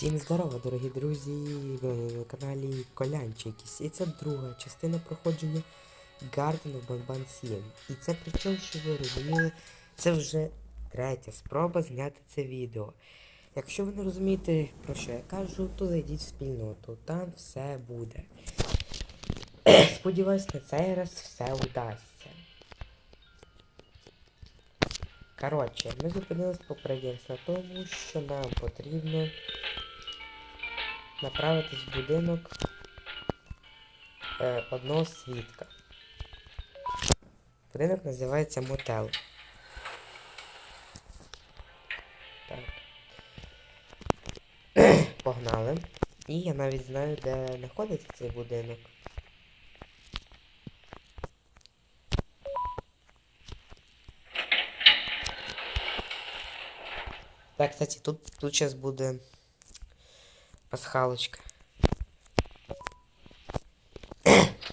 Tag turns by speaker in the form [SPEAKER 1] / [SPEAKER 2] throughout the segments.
[SPEAKER 1] Всім здорово, дорогі друзі! Ви на каналі Колянчикіс. І це друга частина проходження Garden of Banban 7. І це причому, що ви розуміли, це вже третя спроба зняти це відео. Якщо ви не розумієте, про що я кажу, то зайдіть в спільноту, там все буде. Сподіваюсь, на цей раз все удасться. Коротше, ми зупинились попередньо на тому, що нам потрібно направитись в будинок е, одного свідка. Будинок називається мотел. Так. Погнали. І я навіть знаю, де знаходиться цей будинок. Так, кстати, тут, тут сейчас буде пасхалочка.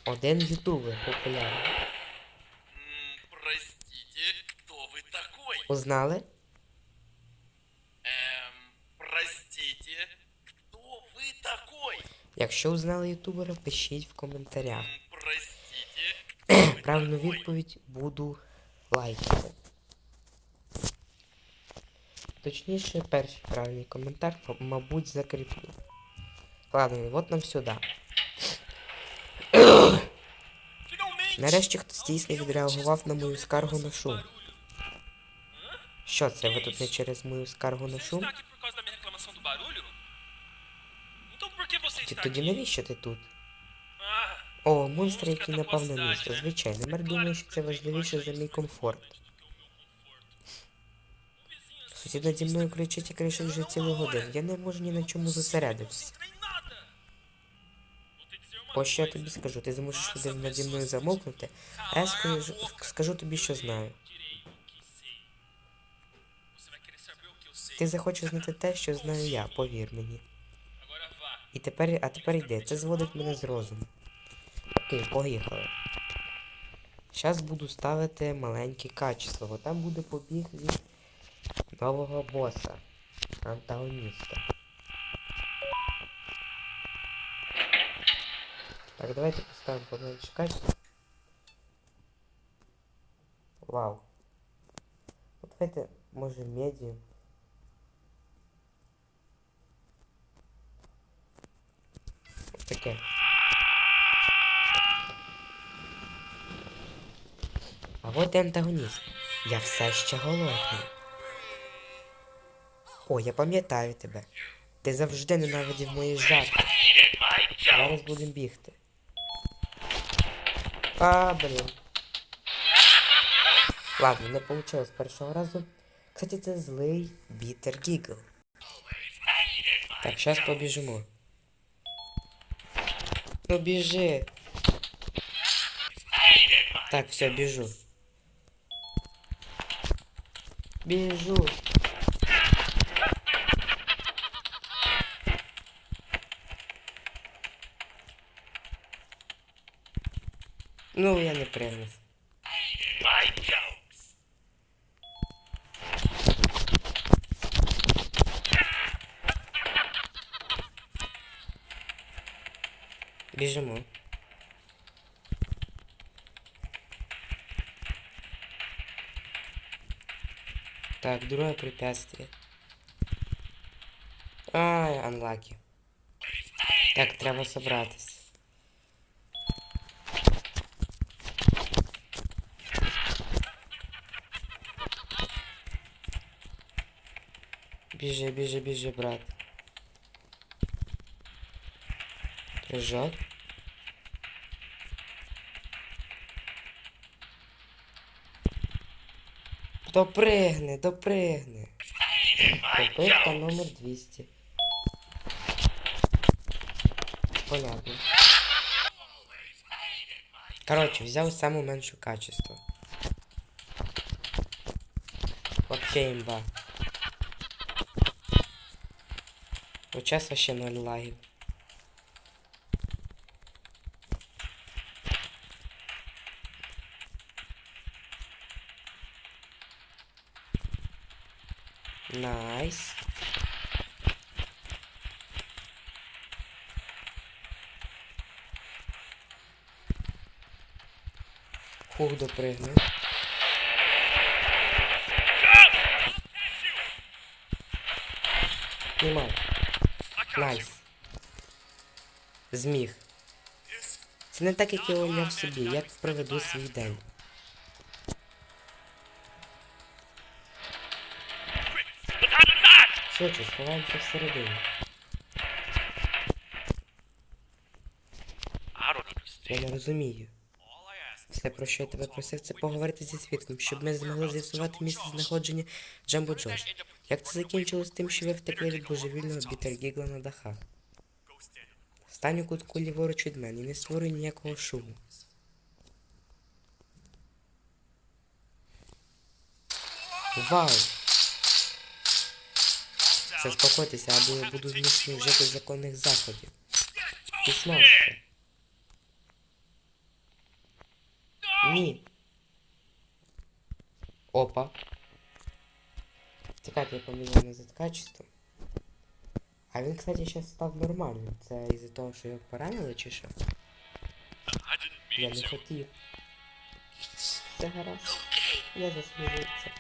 [SPEAKER 1] Один ютубер популярний.
[SPEAKER 2] М, Простите, кто вы такой?
[SPEAKER 1] Узнали?
[SPEAKER 2] Эм, простите, кто вы такой?
[SPEAKER 1] Якщо узнали ютубера, пишіть в коментарях.
[SPEAKER 2] М, Простите, кто вы
[SPEAKER 1] Правильну
[SPEAKER 2] такой?
[SPEAKER 1] відповідь буду лайкати. Точніше, перший правильний коментар, м- мабуть, закріплю. Ладно, от нам сюди. Нарешті хтось дійсно відреагував на мою скаргу на шум. Що це, ви тут не через мою скаргу на шум? Ті-
[SPEAKER 2] está
[SPEAKER 1] Тоді навіщо ти тут? О, монстр, який напав на місто. Звичайно, мер думає, що це важливіше за мій комфорт. Сусід наді мною кричить і кричить вже цілу годину. Я не можу ні на чому зосередитися. Ось що я тобі скажу. Ти змусиш людей наді мною замовкнути, а я скажу, скажу тобі, що знаю. Ти захочеш знати те, що знаю я, повір мені. І тепер, а тепер йди, це зводить мене з розуму. Окей, поїхали. Зараз буду ставити маленьке качество, бо там буде побіг від нового боса, антагоніста. Так, давайте поставимо поменше качество. Вау. Ну, давайте, може, медіум. Таке. А от і антагоніст. Я все ще голодний. О, я пам'ятаю тебе. Ти завжди ненавидів мої жарти. Зараз будемо бігти. А, блін. Ладно, не вийшло з першого разу. Кстати, це злий Бітер Гігл. Так, зараз побіжимо. Ну біжи. Так, все, біжу. Біжу. Ну, я не пригнув. Біжимо. Так, друге препятствие. Ай, анлаки. Так, треба собратись. Біжи, біжи, біжи, брат. Прыжок. Допригни, допригни. Попитка номер 200. Понятно. Короче, взял самую меньшую качество. Вообще имба. Сейчас вообще ноль лагів. Найс. Хух допригне. Немає. Найс. Зміг. Це не так, як я уявляв собі, як проведу свій день. Швидше, сховаємося всередині. Я не розумію. Все, про що я тебе просив, це поговорити зі свідком, щоб ми змогли з'ясувати місце знаходження Джамбо Джош. Як це закінчилось тим, що ви втекли від божевільного Бітергігла на дахах? Стань у кутку ліворуч від мене і не створюй ніякого шуму. Вау! Заспокойтеся, або я буду змушений вжити законних заходів. Піснався. Ні. Опа. Чекайте, я поміняв на качество. А він, кстати, зараз став нормальним. Це із-за того, що його поранили чи що? Я не хотів. Це гаразд. Я засмілився.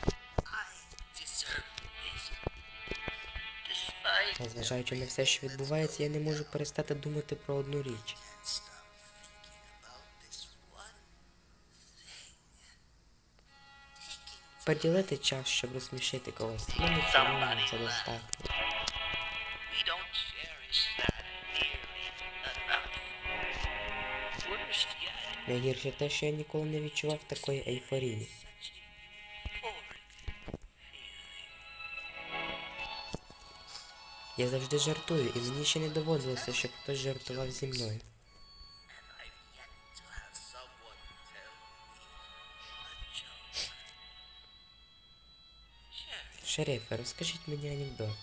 [SPEAKER 1] Незважаючи на все, що відбувається, я не можу перестати думати про одну річ. Приділити час, щоб розсмішити когось. Цілому це достатньо. Найгірше те, що я ніколи не відчував такої ейфорії. Я завжди жартую, і мені ще не доводилося, щоб хтось жартував зі мною. Шерифе, розкажіть мені анекдот.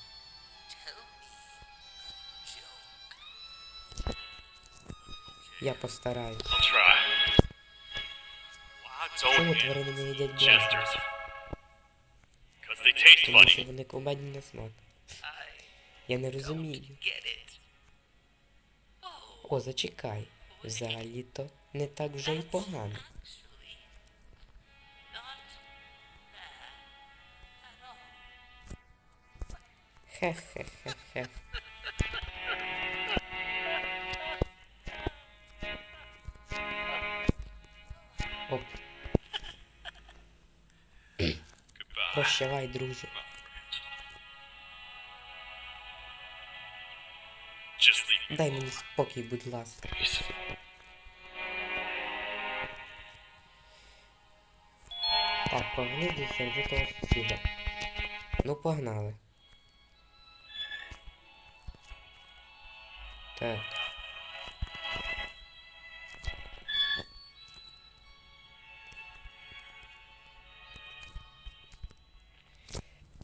[SPEAKER 1] Я постараюсь. Чому тварини не їдять
[SPEAKER 2] taste
[SPEAKER 1] Тому що вони кумедні на смак. Я не розумію. О, зачекай. Взагалі-то не так вже й погано. Хе-хе-хе-хе. Оп, прощавай, друже. Дай мені спокій, будь ласка. Так, погнали до сердитого сусіда. Ну, погнали. Так.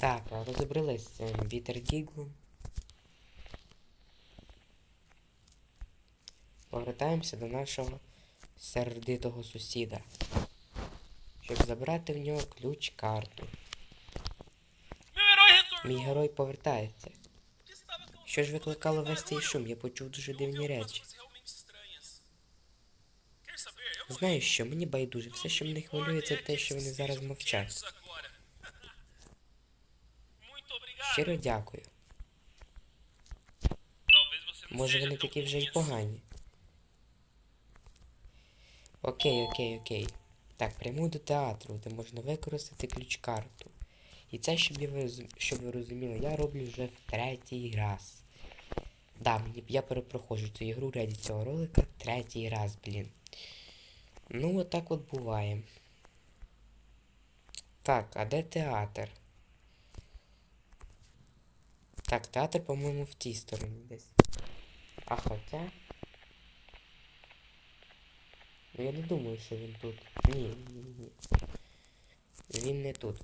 [SPEAKER 1] Так, розібрались з цим вітер Діглом. Повертаємося до нашого сердитого сусіда щоб забрати в нього ключ карту. Мій герой повертається. Що ж викликало весь цей шум? Я почув дуже дивні речі. Знаю, що мені байдуже, все, що мене хвилює, це те, що вони зараз мовчать. Щиро дякую. Може вони такі вже й погані. Окей, окей, окей. Так, прямую до театру, де можна використати ключ-карту. І це, щоб, ви, щоб ви розуміли, я роблю вже в третій раз. Да, я перепроходжу цю ігру раді цього ролика третій раз, блін. Ну, отак от буває. Так, а де театр? Так, театр, по-моєму, в тій стороні десь. А хоча. Ну я не думаю, що він тут. Ні, ні, ні. Він не тут.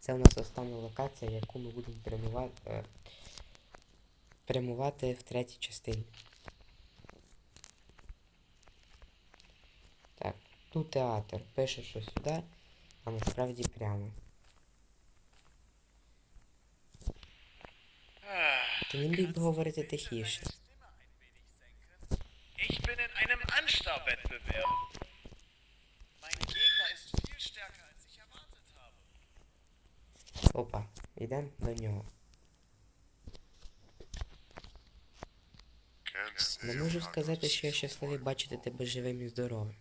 [SPEAKER 1] Це у нас остання локація, яку ми будемо прямувати, е, прямувати в третій частині. Так, тут театр. Пише, що сюди, а насправді прямо. Ти не міг говорити тихіше.
[SPEAKER 3] Ich bin in einem Anstarwettbewerb. Mein Gegner ist.
[SPEAKER 1] Опа, йдемо до нього. Не можу сказати, що я щасливий бачити тебе живим і здоровим.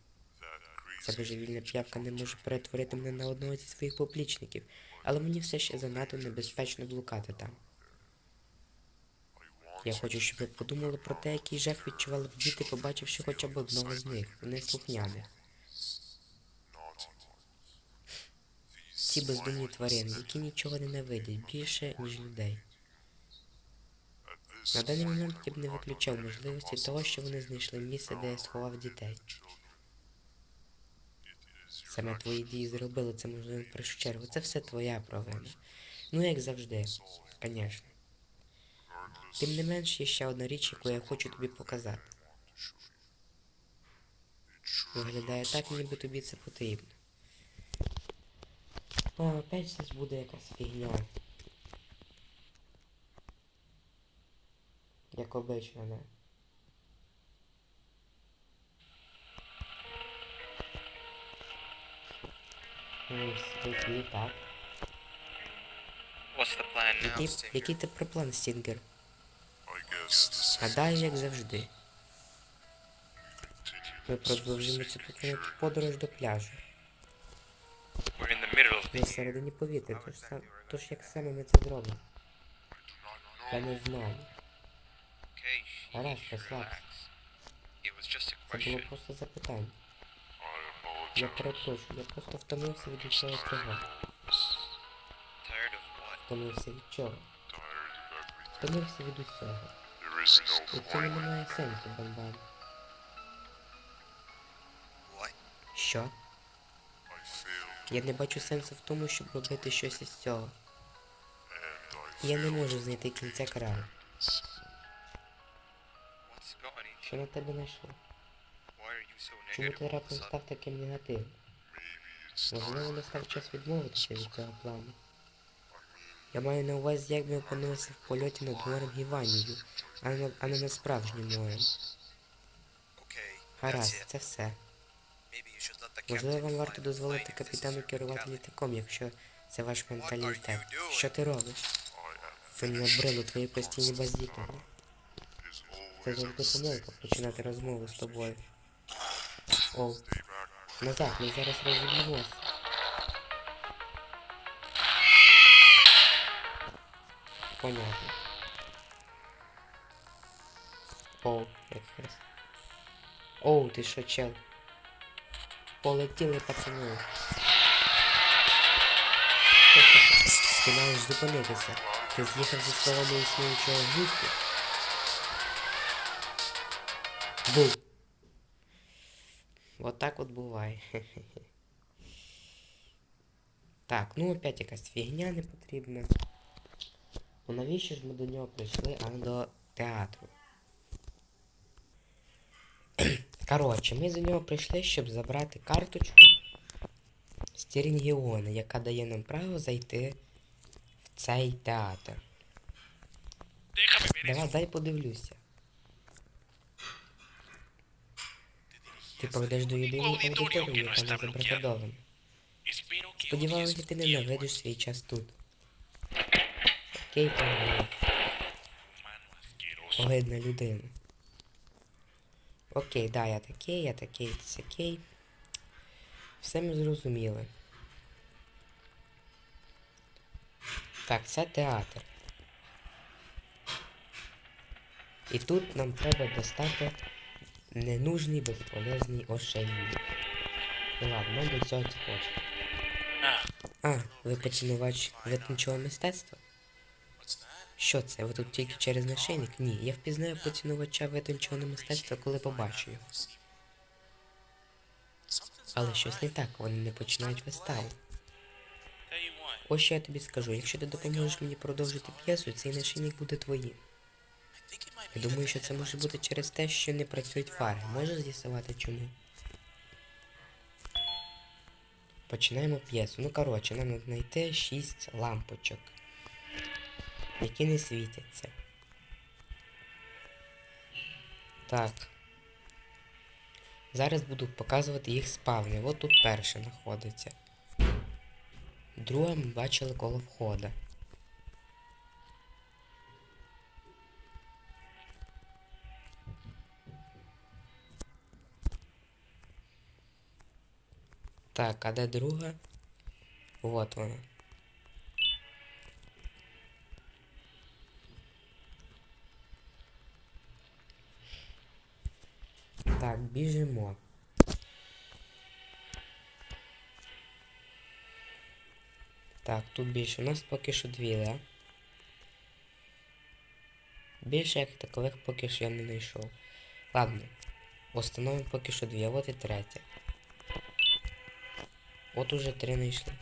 [SPEAKER 1] Ця божевільна п'явка не може перетворити мене на одного зі своїх поплічників, але мені все ще занадто небезпечно блукати там. Я хочу, щоб ви подумали про те, який жах відчували б діти, побачивши хоча б одного з них, неслухняних. Ці бездумні тварини, які нічого ненавидять більше, ніж людей. На даний момент я б не виключав можливості того, що вони знайшли місце, де я сховав дітей. Саме твої дії зробили це можливим в першу чергу. Це все твоя провина. Ну, як завжди, звісно. Тим не менш, є ще одна річ, яку я хочу тобі показати. Виглядає так, ніби тобі це потрібно. О, опять це буде якась фігня. Як обично, не? Так.
[SPEAKER 2] What's the plan now,
[SPEAKER 1] Який,
[SPEAKER 2] Stinger?
[SPEAKER 1] який ти про план, Стінгер? Гадаю, як завжди. Ми продовжимо цю покинуту подорож до пляжу.
[SPEAKER 2] We're in the middle of
[SPEAKER 1] Ми
[SPEAKER 2] the
[SPEAKER 1] всередині повітря, тож, сам, тож як саме ми це зробимо? Я не знаю.
[SPEAKER 2] Shh,
[SPEAKER 1] розслабся.
[SPEAKER 2] a
[SPEAKER 1] Це було просто запитання. Я перепрошую, я просто втомився від усього цього. Втомився від чого? Втомився від усього. У цьому немає сенсу, Бамбам. Що? Я не бачу сенсу в тому, щоб робити щось із цього. Я не можу знайти кінця краю. Що на тебе знайшло? Чому ти раптом став таким негативним? Можливо, настав час відмовитися від цього плану. Я маю на увазі, як ми опинилися в польоті над морем Гіванією, а не, а не над справжнім морем. Гаразд, це все. Можливо, вам варто дозволити капітану керувати літаком, якщо це ваш менталітет. Що ти робиш? Це не набрило твої постійні базікання. Це завжди помилка починати розмову з тобою. О, назад, ми зараз розуміємося. Понятно. Оу, як хрест. Оу, ти що, чел? Полетіли пацани. Ти маєш зупинитися. Ти з'їхав зі свого неіснуючого густу. Бу. Вот так от буває. Так, ну опять якась фігня не потрібна. Ну навіщо ж ми до нього прийшли, а не до театру? Коротше, ми до нього прийшли, щоб забрати карточку з Тірінгіона, яка дає нам право зайти в цей театр. Давай, дай подивлюся. Ти пройдеш до єдиної аудиторії, яка не забракодована. Сподіваюся, ти не наведеш свій час тут. Окей,
[SPEAKER 2] asqueroso.
[SPEAKER 1] Огидна людина. Окей, да, я такий, я такий, це окей. Все ми зрозуміли. Так, це театр. І тут нам треба достати ненужний безполезний ошейник. Ну ладно, до цього цепочки.
[SPEAKER 2] Ah,
[SPEAKER 1] А, ви поцінувач витончого мистецтва? Що це? Ви тут тільки через нашийник? Ні, я впізнаю поцінувача витончого мистецтва, коли побачу його. Але щось не так, вони не починають виставу. Ось що я тобі скажу, якщо ти допоможеш мені продовжити п'єсу, цей нашийник буде твоїм. Я думаю, що це може бути через те, що не працюють фари. Можеш з'ясувати чому? Починаємо п'єсу. Ну коротше, нам треба знайти шість лампочок, які не світяться. Так. Зараз буду показувати їх спавни. От тут перша знаходиться. Друга ми бачили коло входа. Так, а де друга? Вот вона. Так, біжимо. Так, тут більше. У нас поки що дві, да? Більше як такових поки що я не знайшов. Ладно. Установимо поки що дві, а от і третя. От уже три знайшли.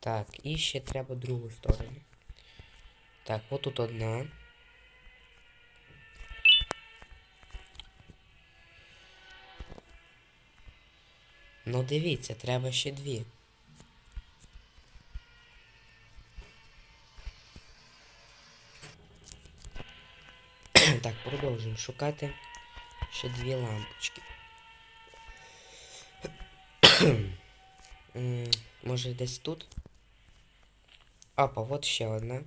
[SPEAKER 1] Так, і ще треба другу сторону. Так, от тут одна. Ну дивіться, треба ще дві. так, продовжуємо шукати ще дві лампочки. М, Може десь тут? Опа, от ще одна.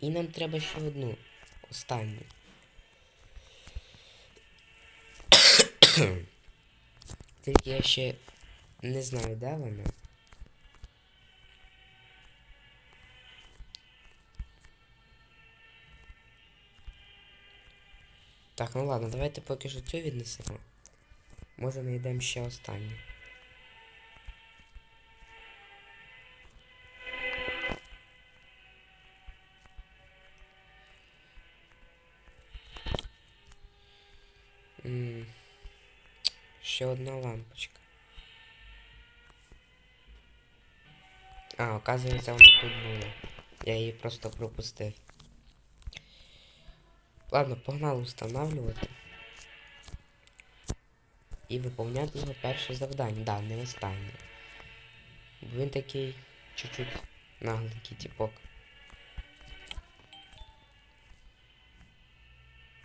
[SPEAKER 1] І нам треба ще одну. Останню. Тільки я ще не знаю, де вона. Так, ну ладно, давайте поки що цю віднесемо. Може знайдемо ще останню. М, Ще одна лампочка. А, оказується, вона тут була. Я її просто пропустив. Ладно, погнали встановлювати. І виповняти його перше завдання. Да, не останнє. Бо він такий чуть-чуть нагленький типок.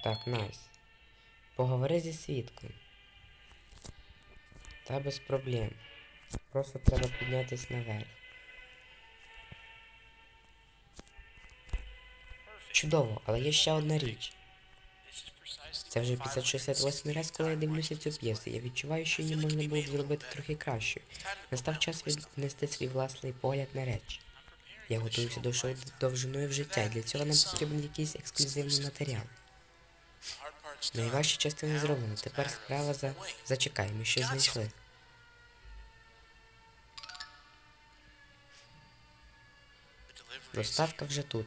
[SPEAKER 1] Так, найс. Поговори зі свідком. Та без проблем. Просто треба піднятись наверх. Чудово, але є ще одна річ. Це вже 568 раз, коли я дивлюся цю п'єсу. Я відчуваю, що її можна було б зробити трохи кращою. Настав час віднести свій власний погляд на речі. Я готуюся до шоу довжиною в життя, і для цього нам потрібен якийсь ексклюзивний матеріал. Найважча частина зроблена. Тепер справа за. Зачекай, ми щось знайшли. Доставка вже тут.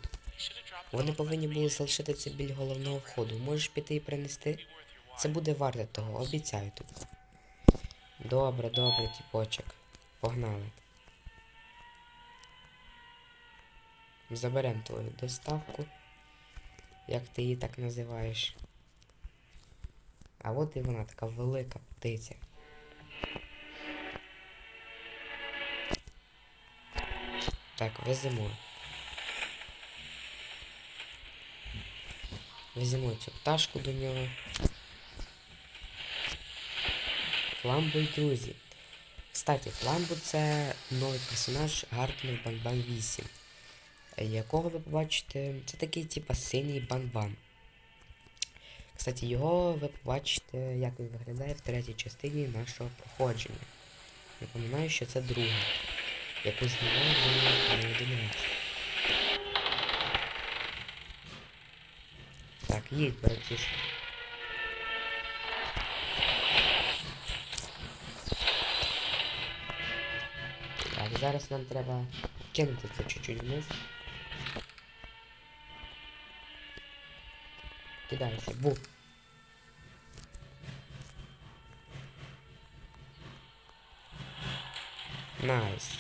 [SPEAKER 1] Вони повинні були залишити це біля головного входу. Можеш піти і принести? Це буде варте того, обіцяю тобі. Добре, добре, тіпочок. Погнали. Заберемо твою доставку. Як ти її так називаєш? А от і вона така велика птиця. Так, веземо. Веземо цю пташку до нього. Фламбо і друзі. Кстати, Фламбо це новий персонаж Гартнер Банбан 8. е, Якого ви побачите. Це такий типа синій банбан. Кстати, його ви побачите, як він виглядає в третій частині нашого проходження. Напоминаю, що це друга, яку знімали не один раз. Так, їдь, братішка. Так, зараз нам треба кинути це чуть-чуть вниз. Кидайся, бу. Найс.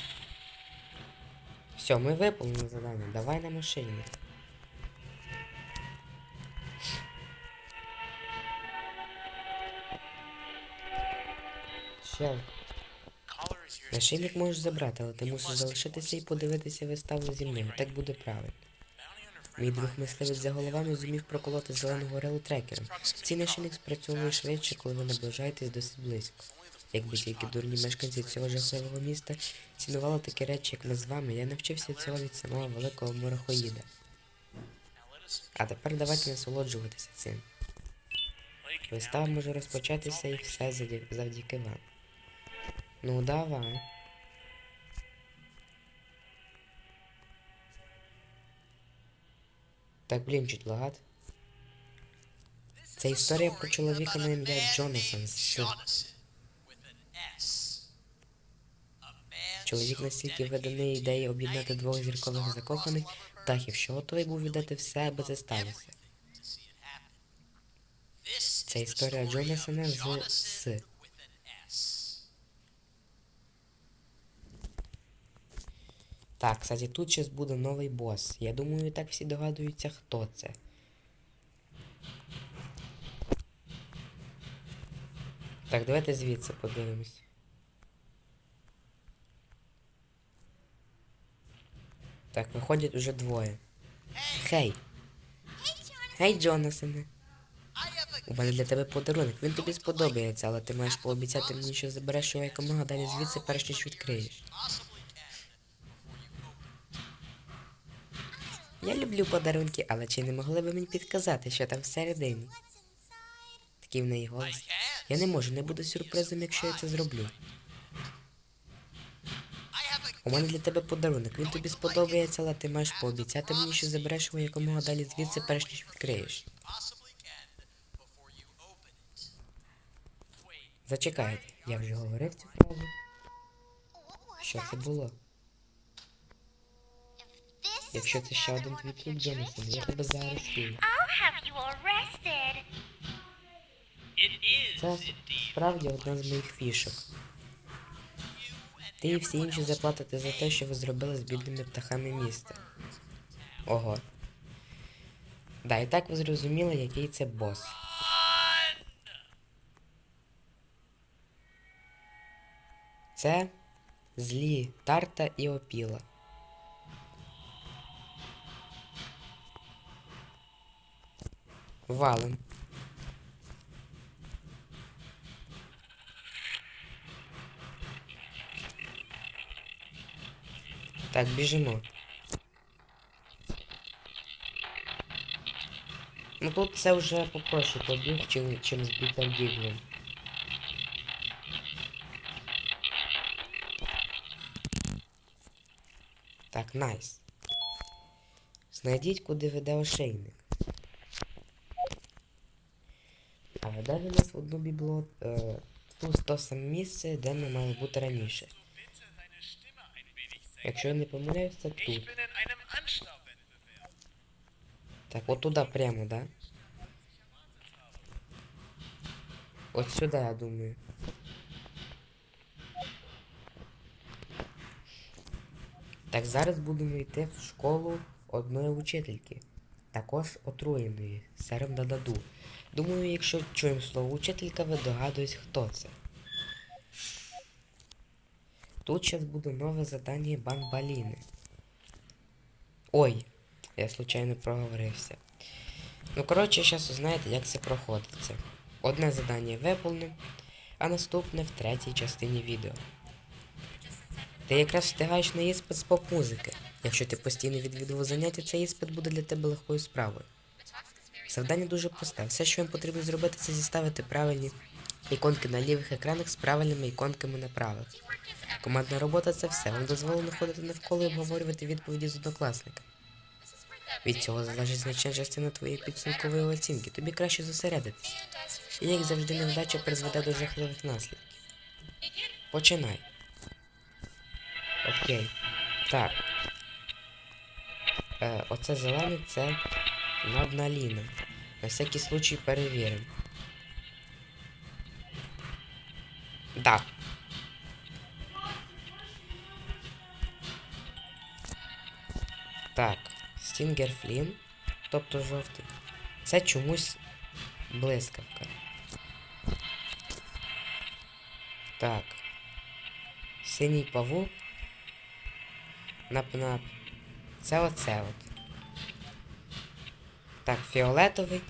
[SPEAKER 1] Все, ми виповнили задання. Давай на машині. Ще. Нашийник можеш забрати, але ти мусиш залишитися і подивитися виставу зі мною. Так буде правильно. Мій друг мисливець за головами зумів проколоти зелену горелу трекером. Цей нашийник спрацьовує швидше, коли ви наближаєтесь досить близько. Якби тільки дурні мешканці цього жахливого міста цінували такі речі, як ми з вами, я навчився цього від самого великого морохоїда. А тепер давайте насолоджуватися цим. Вистава може розпочатися і все завдяки вам. Ну давай. Так, блін, чуть лагати. Це історія про чоловіка на ім'я Джонасон. Чоловік настільки виданий ідеї об'єднати двох зіркових закоханих птахів, що готовий був віддати все, аби це сталося. Це історія Джонасона з С. Так, кстати, тут зараз буде новий бос. Я думаю, так всі догадуються, хто це. Так, давайте звідси подивимось. Так, виходять уже двоє. Хей! Гей, Джонасоне! У мене для тебе подарунок. Він тобі сподобається, але ти маєш пообіцяти мені, що забереш його якомога далі звідси, перш ніж відкриєш. Я люблю подарунки, але чи не могли ви мені підказати, що там всередині? Такий в неї голос. Я не можу, не буде сюрпризом, якщо я це зроблю. У мене для тебе подарунок. Він тобі сподобається, але ти маєш пообіцяти мені, що забереш його якомога далі звідси, перш ніж відкриєш. Зачекайте, я вже говорив цю фразу. Що це було? Якщо це ще один твій клуб, Джонасон, я тебе
[SPEAKER 2] is
[SPEAKER 1] Це справді одна з моїх фішок. Ти і всі інші заплатите за те, що ви зробили з бідними птахами міста. Ого. Да, і так ви зрозуміли, який це бос. Це злі тарта і опіла. Валим. Так, біжимо. Ну тут це вже попроще побіг, чим, чим з бітом біглом. Так, найс. Знайдіть, куди веде ошейник. Веде він нас в одну бібло... Е, тут то саме місце, де ми мали бути раніше. Якщо я не помиляюсь, це тут. Так, от туди прямо, да? От сюди, я думаю. Так, зараз будемо йти в школу одної учительки. Також отруєної, сером Дададу. Думаю, якщо чуємо слово учителька, ви догадуєтесь, хто це. Тут зараз буде нове задання Бамбаліни. Ой, я случайно проговорився. Ну, коротше, зараз узнаєте, як це проходиться. Одне завдання виповнено, а наступне в третій частині відео. Ти якраз встигаєш на іспит з поп-музики. Якщо ти постійно відвідував заняття, цей іспит буде для тебе легкою справою. Завдання дуже просте. Все, що вам потрібно зробити, це зіставити правильні іконки на лівих екранах з правильними іконками на правих. Командна робота це все. Вам дозволено ходити навколо і обговорювати відповіді з однокласниками. Від цього залежить значна частина твоєї підсумкової оцінки. Тобі краще зосередитись. І як завжди невдача призведе до жахливих наслідків. Починай. Окей. Так. Е, оце зелене це надналіна. На всякий случай перевіримо. Да. Так, Стінгер Флін, тобто жовтий. Це чомусь блискавка. Так. Синій павук. Нап-нап. Це оце от. Так, фіолетовий.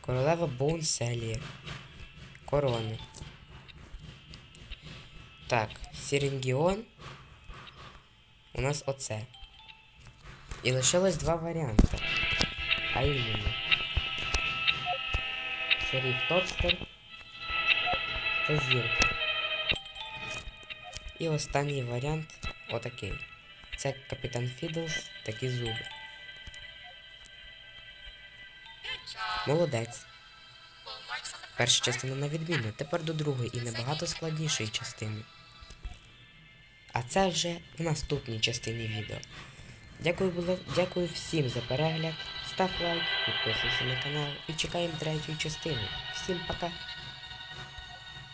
[SPEAKER 1] Королева Боунселія. Корони. Так, Сірінгіон. У нас оце. І лишилось два варіанти. А іменно. шериф Тотстер. Це зірка. І останній варіант отакий. Це капітан Фідлс, такі зуби. Молодець. Перша частина на відміну, тепер до другої і набагато складнішої частини. А це вже в наступній частині відео. Дякую, було, дякую всім за перегляд. Став лайк, підписуйся на канал і чекаємо третю частину. Всім пока!